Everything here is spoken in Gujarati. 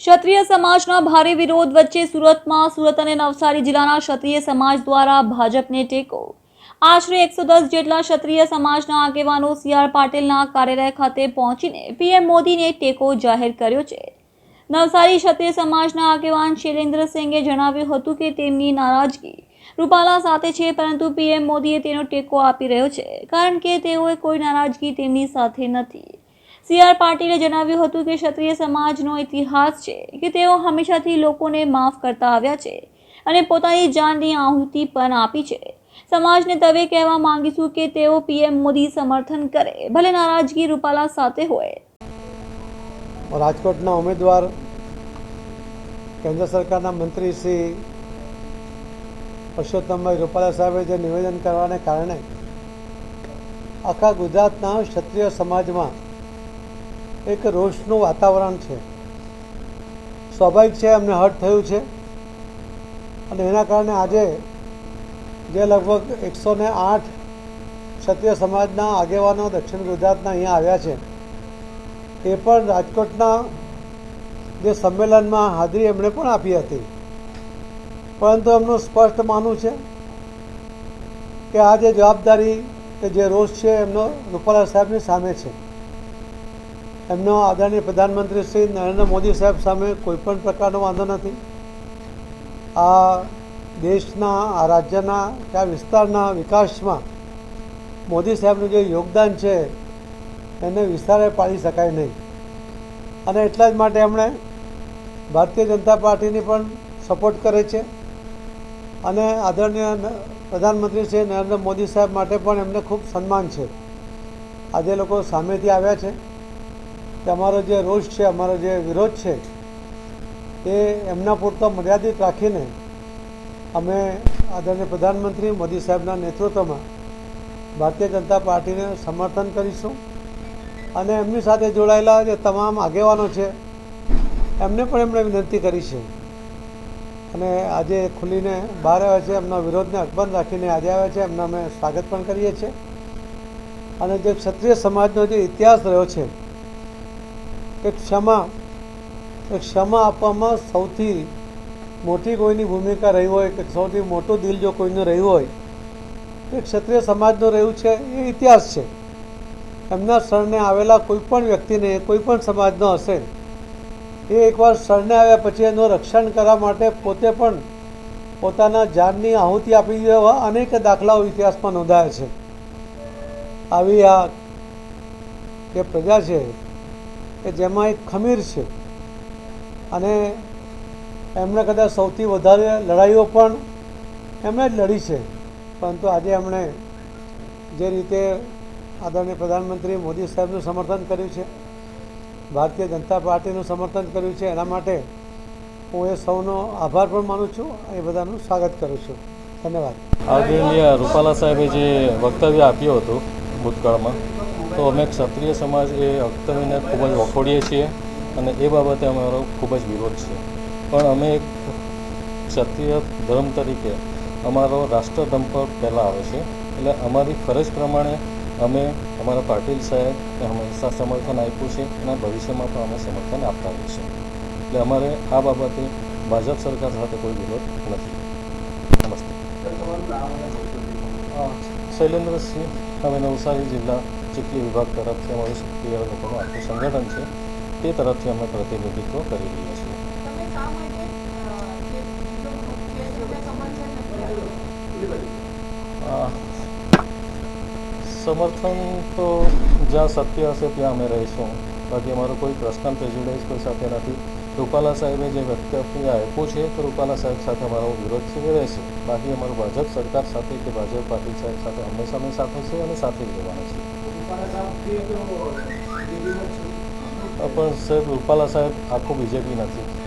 ક્ષત્રિય સમાજના ભારે વિરોધ વચ્ચે સુરતમાં સુરત અને નવસારી જિલ્લાના ક્ષત્રિય સમાજ દ્વારા ભાજપને ટેકો. આશરે એકસો દસ જેટલા ક્ષત્રિય સમાજના આગેવાનો સી આર પાટીલના કાર્યાલય ખાતે પહોંચીને પીએમ મોદીને ટેકો જાહેર કર્યો છે. નવસારી ક્ષત્રિય સમાજના આગેવાન શૈલેન્દ્રસિંહે જણાવ્યું હતું કે તેમની નારાજગી રૂપાલા સાથે છે, પરંતુ પીએમ મોદીએ તેનો ટેકો આપી રહ્યો છે, કારણ કે તેઓએ કોઈ નારાજગી તેમની સાથે નથી. સી આર પાટીલે જણાવ્યું હતું કે ક્ષત્રિય સમાજનો ઇતિહાસ છે કે તેઓ હંમેશાથી લોકોને માફ કરતા આવ્યા છે અને પોતાની જાનની આહુતિ પણ આપી છે. સમાજને તવે કહેવા માંગીશું કે તેઓ પીએમ મોદી સમર્થન કરે, ભલે નારાજગી રૂપાલા સાથે હોય. રાજકોટના ઉમેદવાર કેન્દ્ર સરકારના મંત્રી શ્રી પરસોત્તમભાઈ રૂપાલા સાહેબે જે નિવેદન કરવાને કારણે આખા ગુજરાતના ક્ષત્રિય સમાજમાં એક રોષનું વાતાવરણ છે. સ્વાભાવિક છે, એમને હર્ટ થયું છે. અને એના કારણે આજે જે લગભગ એકસો ને આઠ ક્ષત્રિય સમાજના આગેવાનો દક્ષિણ ગુજરાતના અહીંયા આવ્યા છે, એ પણ રાજકોટના જે સંમેલનમાં હાજરી એમણે પણ આપી હતી. પરંતુ એમનું સ્પષ્ટ માનવું છે કે આ જે જવાબદારી કે જે રોષ છે, એમનો રૂપાલા સાહેબની સામે છે. એમનો આદરણીય પ્રધાનમંત્રી શ્રી નરેન્દ્ર મોદી સાહેબ સામે કોઈ પણ પ્રકારનો વાંધો નથી. આ દેશના, આ રાજ્યના કે આ વિસ્તારના વિકાસમાં મોદી સાહેબનું જે યોગદાન છે, એને વિસ્તારે પાડી શકાય નહીં. અને એટલા જ માટે એમણે ભારતીય જનતા પાર્ટીની પણ સપોર્ટ કરે છે. અને આદરણીય પ્રધાનમંત્રી શ્રી નરેન્દ્ર મોદી સાહેબ માટે પણ એમને ખૂબ સન્માન છે. આજે લોકો સામેથી આવ્યા છે. કે અમારો જે રોષ છે, અમારો જે વિરોધ છે, એ એમના પૂરતા મર્યાદિત રાખીને અમે આદરણીય પ્રધાનમંત્રી મોદી સાહેબના નેતૃત્વમાં ભારતીય જનતા પાર્ટીને સમર્થન કરીશું અને એમની સાથે જોડાયેલા જે તમામ આગેવાનો છે, એમને પણ એમણે વિનંતી કરી છે. અને આજે ખુલીને બહાર આવ્યા છે, એમના વિરોધને અકબંધ રાખીને આજે આવ્યા છે, એમના અમે સ્વાગત પણ કરીએ છીએ. અને જે ક્ષત્રિય સમાજનો જે ઇતિહાસ રહ્યો છે એ ક્ષમા એ ક્ષમા આપવામાં સૌથી મોટી કોઈની ભૂમિકા રહી હોય કે સૌથી મોટું દિલ જો કોઈનું રહ્યું હોય, એ ક્ષત્રિય સમાજનું રહ્યું છે, એ ઇતિહાસ છે. એમના શરણે આવેલા કોઈ પણ વ્યક્તિને, કોઈ પણ સમાજનો હશે, એ એકવાર શરણે આવ્યા પછી એનું રક્ષણ કરવા માટે પોતે પણ પોતાના જાનની આહુતિ આપી એવા અનેક દાખલાઓ ઇતિહાસમાં નોંધાયા છે. આવી આ જે પ્રજા છે કે જેમાં એક ખમીર છે. અને એમણે કદાચ સૌથી વધારે લડાઈઓ પણ એમણે જ લડી છે. પરંતુ આજે એમણે જે રીતે આદરણીય પ્રધાનમંત્રી મોદી સાહેબનું સમર્થન કર્યું છે, ભારતીય જનતા પાર્ટીનું સમર્થન કર્યું છે, એના માટે હું એ સૌનો આભાર પણ માનું છું એ બધાનું સ્વાગત કરું છું. ધન્યવાદ. આદરણીય રૂપાલા સાહેબે જે વક્તવ્ય આપ્યું હતું ભૂતકાળમાં તો અમે ક્ષત્રિય સમાજ એ વક્તવ્યને ખૂબ જ વખોડીએ છીએ અને એ બાબતે અમારો ખૂબ જ વિરોધ છે. પણ અમે એક ક્ષત્રિય ધર્મ તરીકે અમારો રાષ્ટ્રધર્મ પર પહેલાં આવે છે. એટલે અમારી ફરજ પ્રમાણે અમે અમારા પાટીલ સાહેબને હંમેશા સમર્થન આપ્યું છે અને ભવિષ્યમાં પણ અમે સમર્થન આપતા રહીશું એટલે અમારે આ બાબતે ભાજપ સરકાર સાથે કોઈ વિરોધ નથી. નમસ્તે. શૈલેન્દ્રસિંહ અમે નવસારી જિલ્લા ચીખલી વિભાગ તરફથી અમારું સક્રિય લોકોનું આખું સંગઠન છે તે તરફથી અમે પ્રતિનિધિત્વ કરી રહ્યા છીએ. તમે શા માટે અ, જે બીજો મુખ્ય છે એને સમર્થન નથી આપ્યું? અ, સમર્થન તો જ્યાં સત્ય હશે ત્યાં અમે રહીશું. બાકી અમારો કોઈ પર્સનલ પ્રેજ્યુડાઇઝ કોઈ સાથે નથી. રૂપાલા સાહેબે જે વક્તવ્ય આપ્યું છે તો રૂપાલા સાહેબ સાથે અમારો વિરોધ છે એ રહેશે. બાકી અમારું ભાજપ સરકાર સાથે કે ભાજપ પાર્ટી સાહેબ સાથે હંમેશા અમે સાથે છે અને સાથે જ રહેવાના છે પણ સાહેબ રૂપાલા સાહેબ આખું બીજેપી નથી